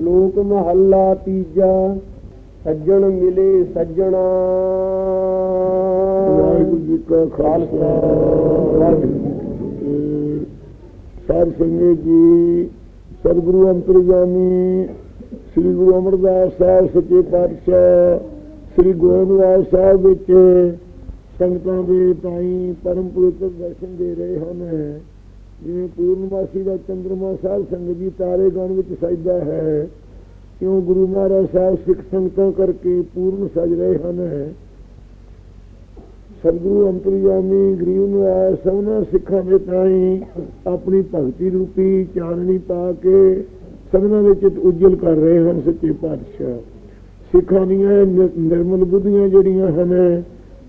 ਸ਼ਲੋਕ ਮਹੱਲਾ ਤੀਜਾ, ਸੱਜਣ ਮਿਲੇ ਸੱਜਣਾ। ਵਾਹਿਗੁਰੂ ਜੀ ਕਾ ਖਾਲਸਾ, ਵਾਹਿਗੁਰੂ ਜੀ ਜੀ, ਸਤਿਗੁਰੂ ਅੰਤਰਜਾਮੀ, ਸ੍ਰੀ ਗੁਰੂ ਅਮਰਦਾਸ ਸਾਹਿਬ ਸੱਚੇ ਪਾਤਸ਼ਾਹ, ਸ੍ਰੀ ਗੋਬਿੰਦਵਾਲ ਸਾਹਿਬ ਵਿੱਚ ਸੰਗਤਾਂ ਦੇ ਤਾਈ ਪਰਮ ਪਵਿੱਤਰ ਦਰਸ਼ਨ ਦੇ ਰਹੇ ਹਨ। ਜਿਵੇਂ ਪੂਰਨਮਾਸੀ ਦਾ ਚੰਦਰਮਾ ਸਾਹਿਬ ਸੰਗਤ ਜੀ ਤਾਰੇ ਗਣ ਵਿੱਚ ਸਜਦਾ ਹੈ ਕਿਉਂ ਗੁਰੂ ਮਹਾਰਾਜ ਸਾਹਿਬ ਸਿੱਖ ਸੰਗਤਾਂ ਕਰਕੇ ਪੂਰਨ ਸਜ ਰਹੇ ਹਨ। ਸਤਿਗੁਰੂ ਅੰਤਰਯਾਮੀ ਗਰੀਬ ਨਿਵਾਸ ਸਭਨਾ ਸਿੱਖਾਂ ਦੇ ਤਾਈ ਆਪਣੀ ਭਗਤੀ ਰੂਪੀ ਚਾਨਣੀ ਪਾ ਕੇ ਸਭਨਾ ਵਿੱਚ ਉਜਲ ਕਰ ਰਹੇ ਹਨ ਸੱਚੇ ਪਾਤਸ਼ਾਹ। ਸਿੱਖਾਂ ਦੀਆਂ ਨਿਰਮਲ ਬੁੱਧੀਆਂ ਜਿਹੜੀਆਂ ਹਨ,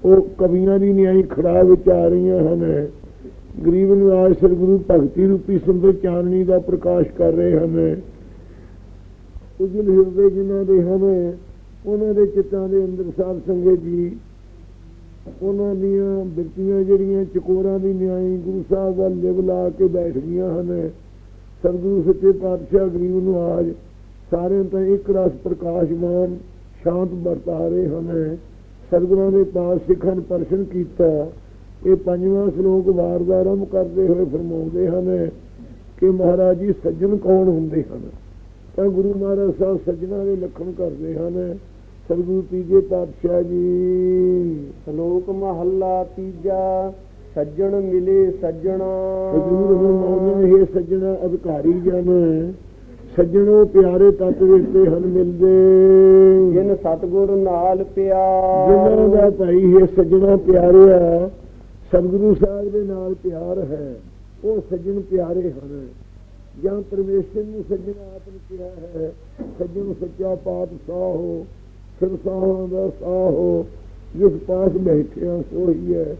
ਉਹ ਕਵੀਆਂ ਦੀ ਨਿਆਈ ਖੜਾ ਵਿੱਚ ਆ ਰਹੀਆਂ ਹਨ। ਗਰੀਬ ਨਿਵਾਸ ਸਤਿਗੁਰੂ ਭਗਤੀ ਰੂਪੀ ਸੁੰਦਰ ਚਾਨਣੀ ਦਾ ਪ੍ਰਕਾਸ਼ ਕਰ ਰਹੇ ਹਨ। ਉਜਲ ਹਿਰਦੇ ਜਿਨ੍ਹਾਂ ਦੇ ਹਨ, ਉਹਨਾਂ ਦੇ ਚਿੱਤਾਂ ਦੇ ਅੰਦਰ ਸਾਧ ਸੰਗਤ ਜੀ, ਉਹਨਾਂ ਦੀਆਂ ਬਿਰਤੀਆਂ ਜਿਹੜੀਆਂ ਚਕੋਰਾਂ ਦੀ ਨਿਆਈ ਗੁਰੂ ਸਾਹਿਬ ਵੱਲ ਲਿਵ ਲਾ ਕੇ ਬੈਠ ਗਈਆਂ ਹਨ। ਸਤਿਗੁਰੂ ਸੱਚੇ ਪਾਤਸ਼ਾਹ ਗਰੀਬ ਨੂੰ ਆਜ ਸਾਰਿਆਂ ਤੋਂ ਇੱਕ ਰਸ ਪ੍ਰਕਾਸ਼ਮਾਨ ਸ਼ਾਂਤ ਵਰਤਾ ਰਹੇ ਹਨ। ਸਤਿਗੁਰਾਂ ਦੇ ਪਾਸ ਸਿੱਖਾਂ ਨੂੰ ਪਰਸ਼ਨ ਕੀਤਾ। ਇਹ ਪੰਜਵਾਂ ਸ਼ਲੋਕ ਵਾਰ ਦਾ ਆਰੰਭ ਕਰਦੇ ਹੋਏ ਫਰਮਾਉਂਦੇ ਹਨ ਕਿ ਮਹਾਰਾਜ ਜੀ ਸੱਜਣ ਕੌਣ ਹੁੰਦੇ ਹਨ? ਤਾਂ ਗੁਰੂ ਮਹਾਰਾਜ ਸਾਹਿਬ ਸੱਜਣਾ ਦੇ ਲੱਖਣ ਕਰਦੇ ਹਨ ਸਤਿਗੁਰੂ ਤੀਜੇ ਪਾਤਸ਼ਾਹ ਜੀ। ਸ਼ਲੋਕ ਮਹੱਲਾ ਤੀਜਾ ਸੱਜਣ ਮਿਲੇ ਸੱਜਣਾ। ਹਜ਼ੂਰ ਨੇ ਇਹ ਸੱਜਣਾ ਅਧਿਕਾਰੀ ਜਨ ਸੱਜਣੋ ਪਿਆਰੇ ਤਤ ਵਿੱਚ ਹਨ ਮਿਲਦੇ। ਜਿਨ ਸਤਗੁਰ ਨਾਲ ਜਿਨ੍ਹਾਂ ਪਿਆਰ ਦਾ ਭਾਈ ਇਹ ਸੱਜਣਾ ਪਿਆਰਿਆ ਸਤਿਗੁਰੂ ਸਾਹਿਬ ਦੇ ਨਾਲ ਪਿਆਰ ਹੈ, ਉਹ ਸੱਜਣ ਪਿਆਰੇ ਹਨ। ਜਾਂ ਪਰਮੇਸ਼ਰ ਨੂੰ ਸੱਜਣ ਆਪ ਨੇ ਕਿਹਾ ਹੈ, ਸੱਜਣ ਸੱਚਾ ਪਾਤਸ਼ਾਹ ਹੋ ਸਿਰ ਦਾ ਸਾਹ ਹੋ, ਜਿਸ ਪਾਸ ਬੈਠਿਆ ਸੋਈ ਹੈ,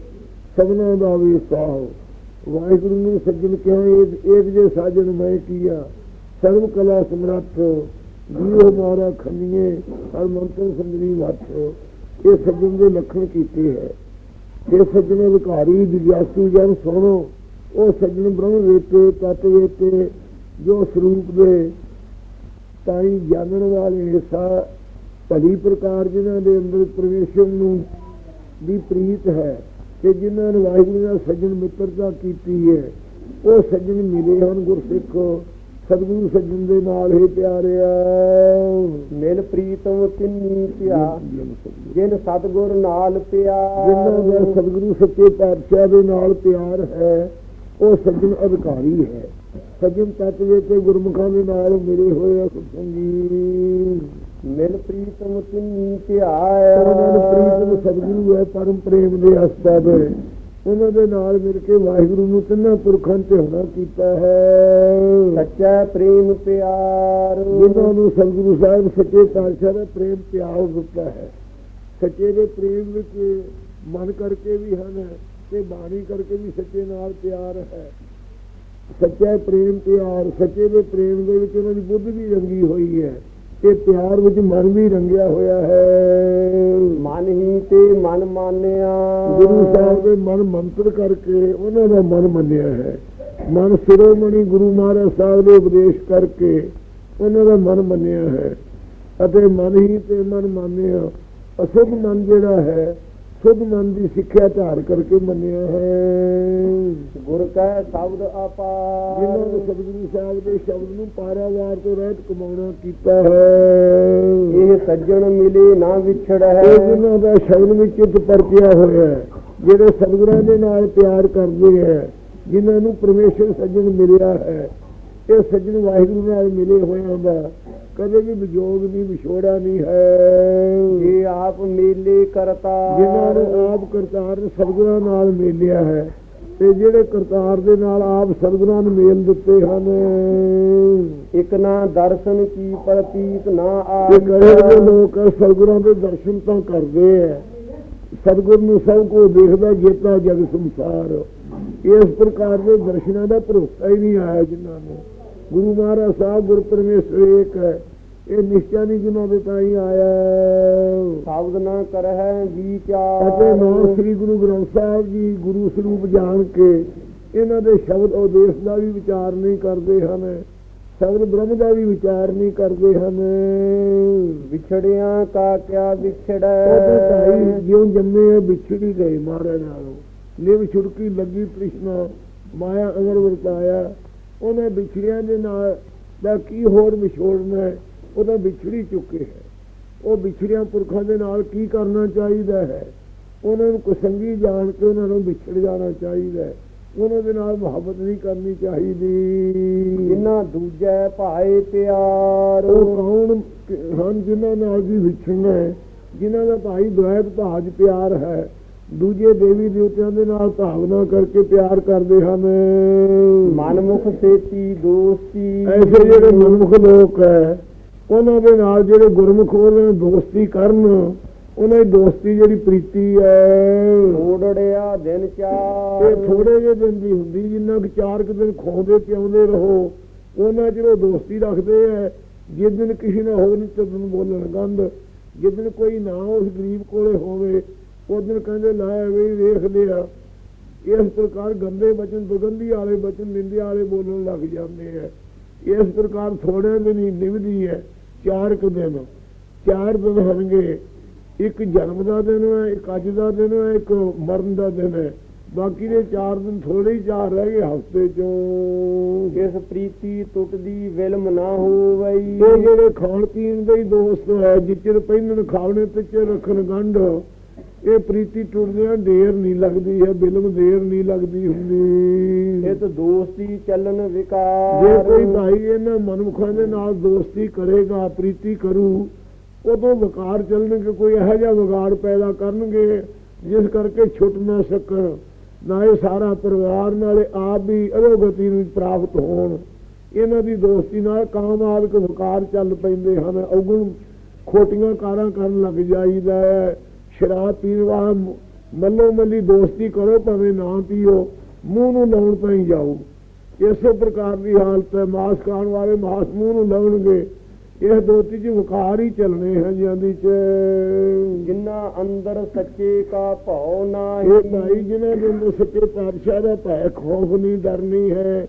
ਸਭਨਾ ਦਾ ਵੀ ਸਾਹ ਵਾਹਿਗੁਰੂ ਨੂੰ ਸੱਜਣ ਕਿਹਾ ਇੱਕ ਇੱਕ ਜੇ ਸਾਜਣ ਮੈਂ ਕੀਆ ਸਰਵ ਕਲਾ ਸਮਰੱਥ, ਜੀਵ ਮਾਰਾ ਖੰਨੀਏ, ਹਰ ਮੰਤਰ ਸੰਗਣੀ ਮੱਥ। ਇਹ ਸੱਜਣ ਦੇ ਲੱਖਣ ਕੀਤੇ ਹੈ। ਇਹ ਸੱਜਣ ਅਧਿਕਾਰੀ ਦਿਵਿਆਸੂ ਜਨ ਸੁਣੋ ਉਹ ਸੱਜਣ ਬ੍ਰਹਮ ਵੇਤੇ, ਤਤ ਵੇਤੇ, ਜੋ ਸਰੂਪ ਦੇ ਤਾਈ ਜਾਣਨ ਵਾਲੇ ਹਿੱਸਾ, ਭਲੀ ਪ੍ਰਕਾਰ ਜਿਨ੍ਹਾਂ ਦੇ ਅੰਦਰ ਪਰਮੇਸ਼ਰ ਨੂੰ ਦੀ ਪ੍ਰੀਤ ਹੈ, ਤੇ ਜਿਨ੍ਹਾਂ ਨੇ ਵਾਹਿਗੁਰੂ ਨਾਲ ਸੱਜਣ ਮਿੱਤਰਤਾ ਕੀਤੀ ਹੈ, ਉਹ ਸੱਜਣ ਮਿਲੇ ਹਨ ਗੁਰਸਿੱਖ ਸਤਿਗੁਰੂ ਸੱਜਣ ਦੇ ਨਾਲ ਹੀ ਪਿਆਰਿਆ। ਮਿਲ ਪ੍ਰੀਤਮ ਤਿੰਨੀ ਧਿਆ ਜਿਨ ਸਤਗੁਰ ਨਾਲ ਜਿਨ੍ਹਾਂ ਦਾ ਪਿਆਰ ਸਤਿਗੁਰੂ ਸੱਚੇ ਪਾਤਸ਼ਾਹ ਦੇ ਨਾਲ ਪਿਆਰ ਹੈ ਉਹ ਸੱਜਣ ਅਧਿਕਾਰੀ ਹੈ। ਸੱਜਣ ਤੱਤ ਦੇ ਤੇ ਗੁਰਮੁਖਾਂ ਦੇ ਨਾਲ ਮਿਲੇ ਹੋਏ ਸੰਗੀ ਮਿਲ ਪ੍ਰੀਤਮ ਤਿੰਨੀ ਉਹਨਾਂ ਨੂੰ ਪ੍ਰੀਤਮ ਧਿਆ ਸਤਿਗੁਰੂ ਹੈ ਪਰਮ ਪ੍ਰੇਮ ਦੇ ਅਸਬਬ ਹੈ ਉਹਨਾਂ ਦੇ ਨਾਲ ਮਿਲ ਕੇ ਵਾਹਿਗੁਰੂ ਨੂੰ ਤਿੰਨਾਂ ਪੁਰਖਾਂ ਤੇ ਹੋਣਾ ਕੀਤਾ ਹੈ। ਸੱਚਾ ਪ੍ਰੇਮ ਪਿਆਰ। ਜਿਨ੍ਹਾਂ ਨੂੰ ਸਤਿਗੁਰੂ ਸਾਹਿਬ ਸੱਚੇ ਪਾਤਸ਼ਾਹ ਦਾ ਪ੍ਰੇਮ ਪਿਆਰ ਦਿੱਤਾ ਹੈ। ਸੱਚੇ ਦੇ ਪ੍ਰੇਮ ਵਿੱਚ ਮਨ ਕਰਕੇ ਵੀ ਹਨ ਤੇ ਬਾਣੀ ਕਰਕੇ ਵੀ ਸੱਚੇ ਨਾਲ ਪਿਆਰ ਹੈ। ਸੱਚਾ ਪ੍ਰੇਮ ਪਿਆਰ ਸੱਚੇ ਦੇ ਪ੍ਰੇਮ ਦੇ ਵਿੱਚ ਉਹਨਾਂ ਦੀ ਬੁੱਧ ਵੀ ਰੰਗੀ ਹੋਈ ਹੈ। ਤੇ ਪਿਆਰ ਵਿੱਚ ਮਨ ਵੀ ਰੰਗਿਆ ਹੋਇਆ ਹੈ। ਮਨ ਹੀ ਤੇ ਮਨ ਮਾਨਿਆ। ਗੁਰੂ ਸਾਹਿਬ ਦੇ ਮਨ ਮੰਤਰ ਕਰਕੇ ਉਹਨਾਂ ਦਾ ਮਨ ਮੰਨਿਆ ਹੈ। ਮਨ ਸਿਰੋਮਣੀ ਗੁਰੂ ਮਹਾਰਾਜ ਸਾਹਿਬ ਦੇ ਉਪਦੇਸ਼ ਕਰਕੇ ਉਹਨਾਂ ਦਾ ਮਨ ਮੰਨਿਆ ਹੈ। ਅਤੇ ਮਨ ਹੀ ਤੇ ਮਨ ਮੰਨਿਆ। ਅਸੁੱਧ ਮਨ ਜਿਹੜਾ ਹੈ ਸੁੱਧ ਮਨ ਦੀ ਸਿੱਖਿਆ ਧਾਰ ਕਰਕੇ ਮੰਨਿਆ ਹੈ। ਗੁਰ ਕੈ ਸ਼ਬਦ ਜਿਨ੍ਹਾਂ ਅਪਾਰ ਨੇ ਸਤਿਗੁਰੂ ਸਾਹਿਬ ਦੇ ਸ਼ਬਦ ਨੂੰ ਪਾਰਾਵਾਰ ਤੋਂ ਰਹਿਤ ਕਮਾਉਣਾ ਕੀਤਾ ਹੈ। ਇਹ ਸੱਜਣ ਮਿਲੇ ਨਾ ਵਿਛੜੈ। ਇਹ ਜਿਨ੍ਹਾਂ ਦਾ ਸ਼ਬਦ ਵਿੱਚ ਚਿੱਤ ਪਰਤਿਆ ਹੋਇਆ ਹੈ ਜਿਹੜੇ ਸਤਿਗੁਰਾਂ ਦੇ ਨਾਲ ਪਿਆਰ ਕਰਦੇ ਹੈ ਜਿਨ੍ਹਾਂ ਨੂੰ ਪਰਮੇਸ਼ਰ ਸੱਜਣ ਮਿਲਿਆ ਹੈ ਇਹ ਸੱਜਣ ਵਾਹਿਗੁਰੂ ਨਾਲ ਮਿਲੇ ਹੋਇਆਂ ਦਾ ਕਦੇ ਵੀ ਵਿਜੋਗ ਨਹੀਂ ਵਿਛੋੜਾ ਨਹੀਂ ਹੈ। ਜੇ ਆਪ ਮੇਲੇ ਕਰਤਾ। ਜਿਨ੍ਹਾਂ ਨੇ ਆਪ ਕਰਤਾਰ ਨੇ ਸਤਿਗੁਰਾਂ ਨਾਲ ਮਿਲਿਆ ਹੈ ਤੇ ਜਿਹੜੇ ਕਰਤਾਰ ਦੇ ਨਾਲ ਆਪ ਸਤਿਗੁਰਾਂ ਨੂੰ ਮੇਲ ਦਿੱਤੇ ਹਨ। ਇਕ ਨਾ ਦਰਸ਼ਨ ਕੀ ਪ੍ਰਤੀਤ ਨਾ ਆਪ ਲੋਕ ਸਤਿਗੁਰਾਂ ਦੇ ਦਰਸ਼ਨ ਤਾਂ ਕਰਦੇ ਐ। ਸਤਿਗੁਰ ਨੂੰ ਸਭ ਕੋ ਦੇਖਦਾ ਜੇਤਾ ਜਗ ਸੰਸਾਰ। ਇਸ ਪ੍ਰਕਾਰ ਦੇ ਦਰਸ਼ਨਾਂ ਦਾ ਭਰੋਸਾ ਹੀ ਨਹੀਂ ਆਇਆ ਜਿਨ੍ਹਾਂ ਨੂੰ। ਗੁਰੂ ਮਹਾਰਾਜ ਸਾਹਿਬ ਗੁਰ ਪਰਮੇਸ਼ਰ ਏਕ ਹੈ। ਇਹ ਨਿਸ਼ਚਾ ਨਹੀਂ ਜਿਨ੍ਹਾਂ ਦੇ ਤਾਈ ਆਇਆ ਸ਼ਬਦ ਨਾ ਕਰਹਿ ਅਤੇ ਵਿਚਾਰ ਨਾਮ ਸ੍ਰੀ ਗੁਰੂ ਗ੍ਰੰਥ ਸਾਹਿਬ ਜੀ ਗੁਰੂ ਸਰੂਪ ਜਾਣ ਕੇ ਇਹਨਾਂ ਦੇ ਸ਼ਬਦ ਉਦੇਸ਼ ਦਾ ਵੀ ਵਿਚਾਰ ਨਹੀਂ ਕਰਦੇ ਹਨ ਸਬਦ ਬ੍ਰਹਮ ਦਾ ਵੀ ਵਿਚਾਰ ਨਹੀਂ ਕਰਦੇ ਹਨ। ਵਿਛੜਿਆਂ ਕਾ ਕਿਆ ਵਿਛੜੈ? ਭਾਈ ਜਿਉਂ ਜੰਮੇ ਵਿਛੜੀ ਗਏ ਮਾਰੇ ਨਾਲੋਂ। ਲਿਵ ਛੁੜਕੀ ਲੱਗੀ ਤ੍ਰਿਸ਼ਨਾ ਮਾਇਆ ਅਗਰ ਵਰਤਾਇਆ ਉਹਨੇ ਵਿਛੜਿਆਂ ਦੇ ਨਾਲ ਦਾ ਕੀ ਹੋਰ ਵਿਛੋੜਨਾ ਹੈ ਉਹ ਤਾਂ ਵਿਛੜੀ ਚੁੱਕੇ ਹੈ। ਉਹ ਵਿਛੜਿਆਂ ਪੁਰਖਾਂ ਦੇ ਨਾਲ ਕੀ ਕਰਨਾ ਚਾਹੀਦਾ ਹੈ? ਉਹਨਾਂ ਨੂੰ ਕੁਸੰਗੀ ਜਾਣ ਕੇ ਉਹਨਾਂ ਨੂੰ ਵਿਛੜ ਜਾਣਾ ਚਾਹੀਦਾ ਹੈ। ਉਹਨਾਂ ਦੇ ਨਾਲ ਮੁਹੱਬਤ ਨਹੀਂ ਕਰਨੀ ਚਾਹੀਦੀ। ਜਿਨ੍ਹਾਂ ਦੂਜੈ ਭਾਏ ਪਿਆਰ। ਉਹ ਕੌਣ ਹਨ ਜਿਨ੍ਹਾਂ ਨਾਲ ਵੀ ਵਿਛੜਨਾ ਹੈ? ਜਿਨ੍ਹਾਂ ਦਾ ਭਾਈ ਦੁਆਇਤ ਭਾਜ ਪਿਆਰ ਹੈ। ਦੂਜੇ ਦੇਵੀ ਦੇਵਤਿਆਂ ਦੇ ਨਾਲ ਭਾਵਨਾ ਕਰਕੇ ਪਿਆਰ ਕਰਦੇ ਹਨ। ਮਨਮੁਖ ਸੇਤੀ ਦੋਸਤੀ। ਐਸੇ ਜਿਹੜੇ ਮਨਮੁਖ ਲੋਕ ਹੈ ਉਹਨਾਂ ਦੇ ਨਾਲ ਜਿਹੜੇ ਗੁਰਮੁਖ ਉਹਨਾਂ ਨਾਲ ਦੋਸਤੀ ਕਰਨ ਉਹਨਾਂ ਦੀ ਦੋਸਤੀ ਜਿਹੜੀ ਪ੍ਰੀਤੀ ਹੈ। ਓੜੜਿਆ ਦਿਨ ਚਾਰ। ਇਹ ਥੋੜੇ ਜਿਹੇ ਦਿਨ ਦੀ ਹੁੰਦੀ ਜਿੰਨਾ ਕਿ ਚਾਰ ਕੁ ਦਿਨ ਖੋਦੇ ਪਿਆਉਂਦੇ ਰਹੋ ਉਹਨਾਂ ਚਿਰ ਦੋਸਤੀ ਰੱਖਦੇ ਐ ਜਿਸ ਦਿਨ ਕਿਸੇ ਨਾਲ ਹੋਵੇ ਨਹੀਂ ਤਦਨ ਬੋਲਣ ਗੰਦ ਜਿਸ ਦਿਨ ਕੋਈ ਨਾ ਉਸ ਗਰੀਬ ਕੋਲੇ ਹੋਵੇ ਦਿਨ ਕਹਿੰਦੇ ਲੈ ਵੀ ਵੇਖ ਲਿਆ ਇਸ ਪ੍ਰਕਾਰ ਗੰਦੇ ਬਚਨ ਦੁਰਗੰਧੀ ਵਾਲੇ ਬਚਨ ਨਿੰਦਿਆ ਵਾਲੇ ਬੋਲਣ ਲੱਗ ਜਾਂਦੇ ਐ ਇਸ ਪ੍ਰਕਾਰ ਥੋੜੇ ਦਿਨ ਹੀ ਨਿਭਦੀ ਹੈ ਚਾਰ ਕੁ ਦਿਨ। ਚਾਰ ਦਿਨ ਹੋਣਗੇ ਇੱਕ ਜਨਮ ਦਾ ਦਿਨ ਹੈ ਇੱਕ ਅੱਜ ਦਾ ਦਿਨ ਹੈ ਇੱਕ ਮਰਨ ਦਾ ਦਿਨ ਹੈ। ਬਾਕੀ ਦੇ ਚਾਰ ਦਿਨ ਥੋੜੇ ਹੀ ਚਾਰ ਰਹਿ ਗਏ ਹਫ਼ਤੇ ਚੋਂ। ਕਿਸ ਪ੍ਰੀਤੀ ਟੁੱਟਦੀ ਵਿਲਮ ਨਾ ਹੋਵਈ। ਇਹ ਜਿਹੜੇ ਖਾਣ ਪੀਣ ਦੇ ਹੀ ਦੋਸਤ ਹੈ ਜਿੱਚਰ ਪਹਿਨਣ ਖਾਵਣੇ ਤੇ ਚ ਰੱਖਣ ਗੰਢ। ਇਹ ਪ੍ਰੀਤੀ ਟੁੱਟਦਿਆਂ ਢੇਰ ਨਹੀਂ ਲੱਗਦੀ ਹੈ ਬਿਲਮ ਦੇਰ ਨਹੀਂ ਲੱਗਦੀ ਹੁੰਦੀ। ਇਹ ਤਾਂ ਦੋਸਤੀ ਚੱਲਣ ਵਿਕਾਰ। ਜੇ ਕੋਈ ਭਾਈ ਇਹਨਾਂ ਮਨੁੱਖਾਂ ਦੇ ਨਾਲ ਦੋਸਤੀ ਕਰੇਗਾ ਪ੍ਰੀਤੀ ਕਰੂ ਉਦੋਂ ਵਕਾਰ ਚੱਲਣਗੇ ਕੋਈ ਇਹੋ ਜਿਹਾ ਵਿਗਾੜ ਪੈਦਾ ਕਰਨਗੇ ਜਿਸ ਕਰਕੇ ਛੁੱਟ ਨਾ ਸਕਣ। ਨਾਲੇ ਸਾਰਾ ਪਰਿਵਾਰ ਨਾਲੇ ਆਪ ਵੀ ਅਧੋਗਤੀ ਨੂੰ ਪ੍ਰਾਪਤ ਹੋਣ। ਇਹਨਾਂ ਦੀ ਦੋਸਤੀ ਨਾਲ ਕਾਮ ਆਦਿਕ ਵਿਕਾਰ ਚੱਲ ਪੈਂਦੇ ਹਨ। ਔਗਣ ਖੋਟੀਆਂ ਕਾਰਾਂ ਕਰਨ ਲੱਗ ਜਾਈਦਾ ਹੈ। ਸ਼ਰਾਬ ਪੀਣ ਵਾਲਾ ਮੱਲੋ ਮੱਲੀ ਦੋਸਤੀ ਕਰੋ ਭਾਵੇਂ ਨਾ ਪੀਓ ਮੂੰਹ ਨੂੰ ਲਾਉਣ ਪਈ ਜਾਓ। ਇਸੇ ਪ੍ਰਕਾਰ ਦੀ ਹਾਲਤ ਹੈ। ਮਾਸ ਖਾਣ ਵਾਲੇ ਮਾਸ ਮੂੰਹ ਨੂੰ ਲਾਉਣਗੇ। ਇਹ ਦੋਤੀ ਚ ਵਿਕਾਰ ਹੀ ਚੱਲਣੇ ਹਨ ਜਾਂਦੀ ਚ ਜਿਨ੍ਹਾਂ ਅੰਦਰ ਸੱਚੇ ਕਾ ਭਉ ਇਹ ਨਾਹੀ ਭਾਈ ਜਿਨ੍ਹਾਂ ਦੇ ਅੰਦਰ ਸੱਚੇ ਪਾਤਸ਼ਾਹ ਦਾ ਭੈ ਖੌਫ ਨਹੀਂ ਡਰ ਨਹੀਂ ਹੈ।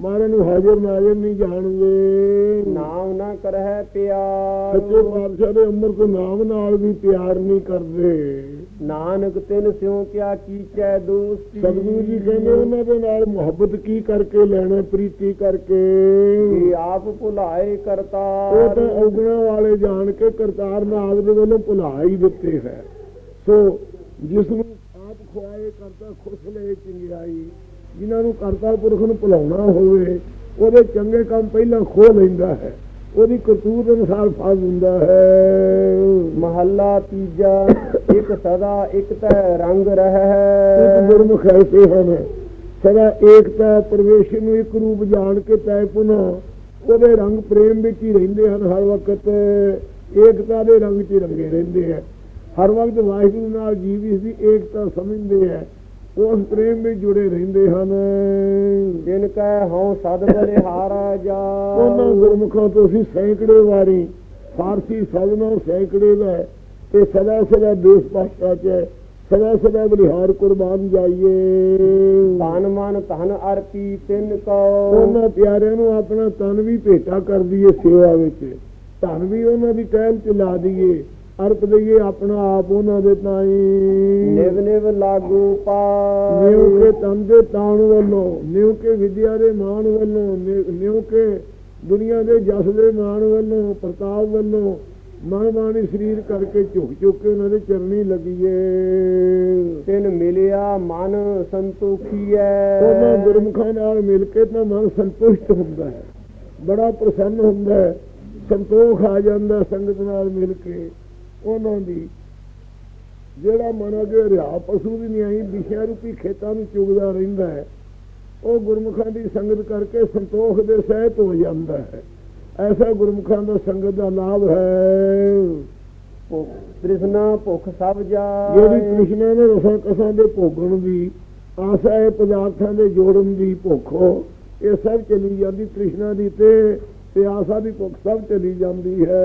ਮਾਰਨ ਨੂੰ ਹਾਜ਼ਰ ਨਾਜ਼ਰ ਨਹੀਂ ਜਾਣਗੇ ਨਾਮ ਨਾ ਕਰਹਿ ਪਿਆਰ। ਸੱਚੇ ਪਾਤਸ਼ਾਹ ਦੇ ਅੰਮ੍ਰਿਤ ਨਾਮ ਨਾਲ ਵੀ ਪਿਆਰ ਨਹੀਂ ਕਰਦੇ। ਨਾਨਕ ਤਿਨ ਸਿਉ ਕਿਆ ਕੀਚੈ ਦੋਸਤੀ। ਸਤਿਗੁਰੂ ਜੀ ਕਹਿੰਦੇ ਉਹਨਾਂ ਦੇ ਨਾਲ ਮੁਹੱਬਤ ਕੀ ਕਰਕੇ ਲੈਣਾ ਪ੍ਰੀਤੀ ਕਰਕੇ? ਇਹ ਆਪ ਭੁਲਾਏ ਕਰਤਾ ਉਹ ਤਾਂ ਔਗਣਾ ਵਾਲੇ ਜਾਣ ਕੇ ਕਰਤਾਰ ਨਾਗ ਦੇ ਵੱਲੋਂ ਭੁਲਾ ਹੀ ਦਿੱਤੇ ਹੈ। ਸੋ ਜਿਸ ਨੂੰ ਆਪ ਖੁਆਏ ਕਰਤਾ ਖੁਸ਼ ਲਏ ਚੰਗਿਆਈ ਜਿਨ੍ਹਾਂ ਨੂੰ ਕਰਤਾ ਪੁਰਖ ਨੂੰ ਭੁਲਾਉਣਾ ਹੋਵੇ ਉਹਦੇ ਚੰਗੇ ਕੰਮ ਪਹਿਲਾਂ ਖੋ ਲੈਂਦਾ ਹੈ। ਉਹਦੀ ਕਰਤੂਤ ਅਨੁਸਾਰ ਫਲ ਹੁੰਦਾ ਹੈ। ਮਹੱਲਾ ਤੀਜਾ ਇੱਕ ਸਦਾ ਇੱਕ ਤੈ ਰੰਗ ਇੱਕ ਰਹਿ ਗੁਰਮੁਖ ਐਸੇ ਹਨ। ਸਦਾ ਏਕਤਾ ਪਰਵੇਸ਼ ਨੂੰ ਇੱਕ ਰੂਪ ਜਾਣ ਕੇ ਤੈ ਪੁਨਾ ਉਹਦੇ ਰੰਗ ਪ੍ਰੇਮ ਵਿੱਚ ਹੀ ਰਹਿੰਦੇ ਹਨ ਹਰ ਵਕਤ। ਏਕਤਾ ਦੇ ਰੰਗ 'ਚ ਰੰਗੇ ਰਹਿੰਦੇ ਹੈ। ਹਰ ਵਕਤ ਵਾਹਿਗੁਰੂ ਨਾਲ ਜੀਵ ਇਸ ਦੀ ਏਕਤਾ ਸਮਝਦੇ ਹੈ। ਉਸ ਪ੍ਰੇਮ ਵਿੱਚ ਜੁੜੇ ਰਹਿੰਦੇ ਹਨ। ਜਿਨ ਕੈ ਹਉ ਸਦ ਬਲਿਹਾਰਾ ਜਾ। ਉਹਨਾਂ ਗੁਰਮੁਖਾਂ ਤੋਂ ਅਸੀਂ ਸੈਂਕੜੇ ਵਾਰੀ ਫਾਰਸੀ ਸਦਨੋਂ ਸੈਂਕੜੇ ਦਾ ਤੇ ਸਦਾ ਸਦਾ ਦੇਸ਼ ਭਾਸ਼ਾ 'ਚ। ਸਦਾ ਸਦਾ ਬਲਿਹਾਰ ਕੁਰਬਾਨ ਜਾਈਏ। ਤਨ ਮਨ ਧਨ ਅਰਪੀ ਤਿਨ ਕੋ ਉਹਨਾਂ ਪਿਆਰਿਆਂ ਨੂੰ ਆਪਣਾ ਤਨ ਵੀ ਭੇਟਾ ਕਰ ਦਈਏ ਸੇਵਾ ਵਿੱਚ। ਧਨ ਵੀ ਉਹਨਾਂ ਦੀ ਟਹਿਲ ਚ ਲਾ ਦਈਏ। ਅਰਪ ਦਈਏ ਆਪਣਾ ਆਪ ਉਹਨਾਂ ਦੇ ਤਾਈ। ਨਿਵ ਨਿਵ ਲਾਗੂ ਪਾ। ਨਿਉ ਕੇ ਤਨ ਦੇ ਤਾਣ ਵੱਲੋਂ ਨਿਉ ਕੇ ਵਿਦਿਆ ਦੇ ਮਾਣ ਵੱਲੋਂ ਨਿਉ ਕੇ ਦੁਨੀਆ ਦੇ ਜਸ ਦੇ ਮਾਣ ਵੱਲੋਂ ਪ੍ਰਤਾਪ ਵੱਲੋਂ ਮਨ ਬਾਣੀ ਸਰੀਰ ਕਰਕੇ ਝੁਕ ਝੁਕ ਕੇ ਉਹਨਾਂ ਦੇ ਚਰਨੀ ਲੱਗੀਏ। ਤਿਨ ਮਿਲਿਆ ਮਨ ਸੰਤੋਖੀਐ। ਉਹਨਾਂ ਗੁਰਮੁਖਾਂ ਨਾਲ ਮਿਲ ਕੇ ਤਾਂ ਮਨ ਸੰਤੁਸ਼ਟ ਹੁੰਦਾ ਹੈ। ਬੜਾ ਪ੍ਰਸੰਨ ਹੁੰਦਾ ਹੈ। ਸੰਤੋਖ ਆ ਜਾਂਦਾ ਸੰਗਤ ਨਾਲ ਮਿਲ ਕੇ। ਉਹਨਾਂ ਦੀ। ਜਿਹੜਾ ਮਨ ਅਗੇ ਰਿਆ ਪਸ਼ੂ ਦੀ ਨਹੀਂ ਆਈ ਵਿਸ਼ਿਆ ਰੂਪੀ ਖੇਤਾਂ ਨੂੰ ਚੁਗਦਾ ਰਹਿੰਦਾ ਹੈ। ਉਹ ਗੁਰਮੁਖਾਂ ਦੀ ਸੰਗਤ ਕਰਕੇ ਸੰਤੋਖ ਦੇ ਸਹਿਤ ਹੋ ਜਾਂਦਾ ਹੈ। ਐਸਾ ਗੁਰਮੁਖਾਂ ਦਾ ਸੰਗਤ ਦਾ ਲਾਭ ਹੈ। ਤ੍ਰਿਸ਼ਨਾ ਭੁੱਖ ਸਭ ਜਿਹੜੀ ਜਾਏ ਕ੍ਰਿਸ਼ਨਾ ਨੇ ਰਸਾਂ ਕਸਾਂ ਦੇ ਭੋਗਣ ਦੀ ਆਸਾ ਹੈ ਪਦਾਰਥਾਂ ਦੇ ਜੋੜਨ ਦੀ ਭੁੱਖ ਇਹ ਸਭ ਚਲੀ ਜਾਂਦੀ ਤ੍ਰਿਸ਼ਨਾ ਦੀ ਤੇ ਤੇ ਆਸਾ ਦੀ ਭੁੱਖ ਸਭ ਚਲੀ ਜਾਂਦੀ ਹੈ।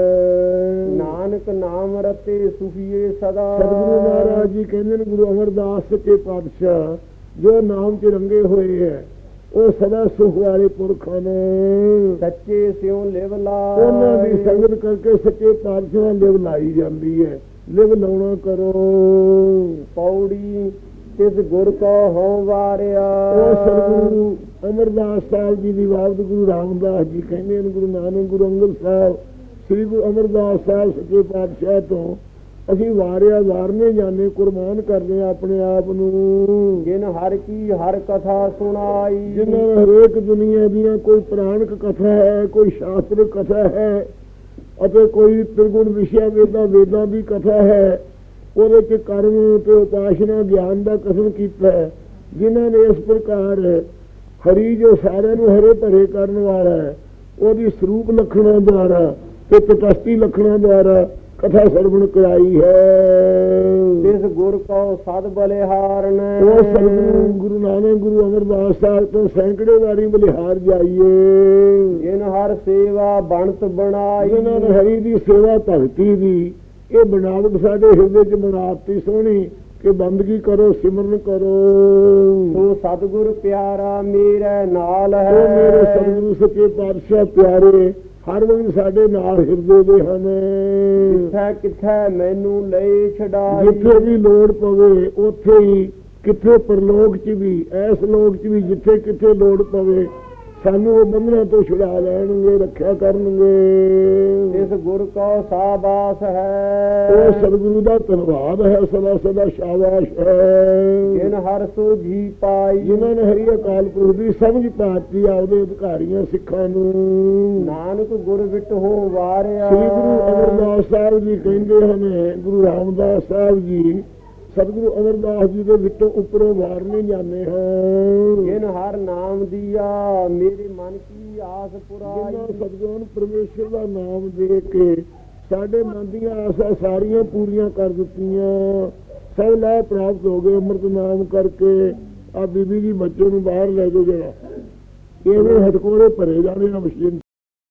ਨਾਨਕ ਨਾਮ ਰਤੇ ਸੁਖੀਏ ਸਦਾ। ਸਤਿਗੁਰੂ ਮਹਾਰਾਜ ਜੀ ਕਹਿੰਦੇ ਨੇ ਗੁਰੂ ਅਮਰਦਾਸ ਸੱਚੇ ਪਾਤਸ਼ਾਹ ਜੋ ਨਾਮ ਚ ਰੰਗੇ ਹੋਏ ਹੈ ਉਹ ਸਦਾ ਸੁਖ ਵਾਲੇ ਪੁਰਖਾਂ ਨੇ। ਸੱਚੇ ਸਿਉ ਲਿਵ ਉਹਨਾਂ ਦੀ ਸੰਗਤ ਕਰਕੇ ਸੱਚੇ ਪਾਤਸ਼ਾਹ ਲਿਵ ਲਾਈ ਜਾਂਦੀ ਹੈ। ਲਿਵ ਲਾਉਣਾ ਕਰੋ। ਪੌੜੀ ਤਿਸ ਗੁਰ ਕੋ ਹਉ ਵਾਰਿਆ। ਉਹ ਸਤਿਗੁਰੂ ਅਮਰਦਾਸ ਸਾਹਿਬ ਜੀ ਦੀ ਬਾਬਤ ਗੁਰੂ ਰਾਮਦਾਸ ਜੀ ਕਹਿੰਦੇ ਨੇ ਗੁਰੂ ਨਾਨਕ ਗੁਰੂ ਅੰਗਦ ਸਾਹਿਬ ਸ੍ਰੀ ਗੁਰੂ ਅਮਰਦਾਸ ਸਾਹਿਬ ਸੱਚੇ ਪਾਤਸ਼ਾਹ ਤੋਂ ਅਸੀਂ ਵਾਰਿਆ ਵਾਰਨੇ ਜਾਣੇ ਕੁਰਬਾਨ ਕਰਦੇ ਆਪਣੇ ਆਪ ਨੂੰ। ਜਿਨ ਹਰ ਕੀ ਹਰ ਕਥਾ ਸੁਣਾਈ। ਜਿਨ੍ਹਾਂ ਨੇ ਹਰੇਕ ਦੁਨੀਆ ਦੀਆਂ ਕੋਈ ਪੁਰਾਣਕ ਕਥਾ ਹੈ ਕੋਈ ਸ਼ਾਸਤਰ ਕਥਾ ਹੈ ਅਤੇ ਕੋਈ ਤ੍ਰਿਗੁਣ ਵਿਸ਼ਾ ਵੇਦਾਂ ਵੇਦਾਂ ਦੀ ਕਥਾ ਹੈ ਉਹਦੇ ਚ ਕਰਮ ਤੇ ਉਪਾਸ਼ਨਾ ਗਿਆਨ ਦਾ ਕਥਨ ਕੀਤਾ ਹੈ ਜਿਨ੍ਹਾਂ ਨੇ ਇਸ ਪ੍ਰਕਾਰ ਹਰੀ ਜੋ ਸਾਰਿਆਂ ਨੂੰ ਹਰੇ ਭਰੇ ਕਰਨ ਵਾਲਾ ਹੈ ਉਹਦੀ ਸਰੂਪ ਲਖਣਾ ਦੁਆਰਾ ਤੇ ਤਟਸਤੀ ਲਖਣਾ ਦੁਆਰਾ ਕਥਾ ਸਰਵਣ ਕਰਾਈ ਹੈ। ਤਿਸ ਗੁਰ ਕੋ ਸਦ ਬਲਿਹਾਰਨ ਉਹ ਸਤਿਗੁਰੂ ਗੁਰੂ ਨਾਨਕ ਗੁਰੂ ਅਮਰਦਾਸ ਸਾਹਿਬ ਤੋਂ ਸੈਂਕੜੇ ਵਾਰੀ ਬਲਿਹਾਰ ਜਾਈਏ। ਜਿਨ ਹਰ ਸੇਵਾ ਬਣਤ ਬਣਾਈ। ਜਿਨ੍ਹਾਂ ਨੇ ਹਰੀ ਦੀ ਸੇਵਾ ਭਗਤੀ ਦੀ ਇਹ ਬਣਾਵਟ ਸਾਡੇ ਹਿਰਦੇ 'ਚ ਬਣਾਤੀ ਸੋਹਣੀ ਕਿ ਬੰਦਗੀ ਕਰੋ ਸਿਮਰਨ ਕਰੋ। ਸੋ ਸਤਿਗੁਰ ਪਿਆਰਾ ਮੇਰੇ ਨਾਲ ਹੈ। ਉਹ ਮੇਰੇ ਸਤਿਗੁਰੂ ਸੱਚੇ ਪਾਤਸ਼ਾਹ ਪਿਆਰੇ ਹਰ ਵੇਲੇ ਸਾਡੇ ਨਾਲ ਹਿਰਦੇ ਦੇ ਹਨ। ਕਿੱਥੇ ਕਿੱਥੇ ਮੈਨੂੰ ਲਈ ਛਡਾਈ। ਜਿੱਥੇ ਵੀ ਲੋੜ ਪਵੇ ਉੱਥੇ ਹੀ ਕਿੱਥੇ ਪਰਲੋਕ 'ਚ ਵੀ ਐਸ ਲੋਕ 'ਚ ਵੀ ਜਿੱਥੇ ਕਿੱਥੇ ਲੋੜ ਪਵੇ ਸਾਨੂੰ ਉਹ ਬੰਧਨਾਂ ਤੋਂ ਛੁਡਾ ਲੈਣਗੇ ਰੱਖਿਆ ਕਰਨਗੇ। ਇਸ ਗੁਰ ਕੋ ਸਾਬਾਸ ਹੈ। ਉਹ ਸਤਿਗੁਰੂ ਦਾ ਧੰਨਵਾਦ ਹੈ ਸਦਾ ਸਦਾ ਸ਼ਾਬਾਸ਼ ਹੈ। ਜਿਨ ਹਰ ਸੋਝੀ ਪਾਈ। ਜਿਨ੍ਹਾਂ ਨੇ ਹਰੀ ਅਕਾਲ ਪੁਰਖ ਦੀ ਸਮਝ ਪਾਤੀ ਆਪਦੇ ਅਧਿਕਾਰੀਆਂ ਸਿੱਖਾਂ ਨੂੰ। ਨਾਨਕ ਗੁਰ ਵਿਟ ਹੋ ਵਾਰਿਆ। ਸ੍ਰੀ ਗੁਰੂ ਅਮਰਦਾਸ ਸਾਹਿਬ ਜੀ ਕਹਿੰਦੇ ਹਨ ਗੁਰੂ ਰਾਮਦਾਸ ਸਾਹਿਬ ਜੀ ਸਤਿਗੁਰੂ ਅਮਰਦਾਸ ਜੀ ਦੇ ਵਿੱਚੋਂ ਉੱਪਰੋਂ ਵਾਰਨੇ ਜਾਂਦੇ ਹਨ ਜਿਨ ਹਰ ਨਾਮ ਦੀਆ ਮੇਰੇ ਮਨ ਕੀ ਆਸ ਪੁਰਾਈ। ਜਿਨ੍ਹਾਂ ਸਤਿਗੁਰਾਂ ਪਰਮੇਸ਼ਰ ਦਾ ਨਾਮ ਦੇ ਕੇ ਸਾਡੇ ਮਨ ਦੀਆਂ ਆਸਾਂ ਸਾਰੀਆਂ ਪੂਰੀਆਂ ਕਰ ਦਿੱਤੀਆਂ। ਸਭ ਲੈ ਪ੍ਰਾਪਤ ਹੋ ਗਏ ਅੰਮ੍ਰਿਤ ਨਾਮ ਕਰਕੇ। ਆ ਬੀਬੀ ਜੀ ਬੱਚੇ ਨੂੰ ਬਾਹਰ ਲੈ ਕੇ ਗਿਆ ਇਹਦੇ ਹਟਕੋੜੇ ਭਰੇ ਜਾਣੇ ਆ ਮਸ਼ੀਨ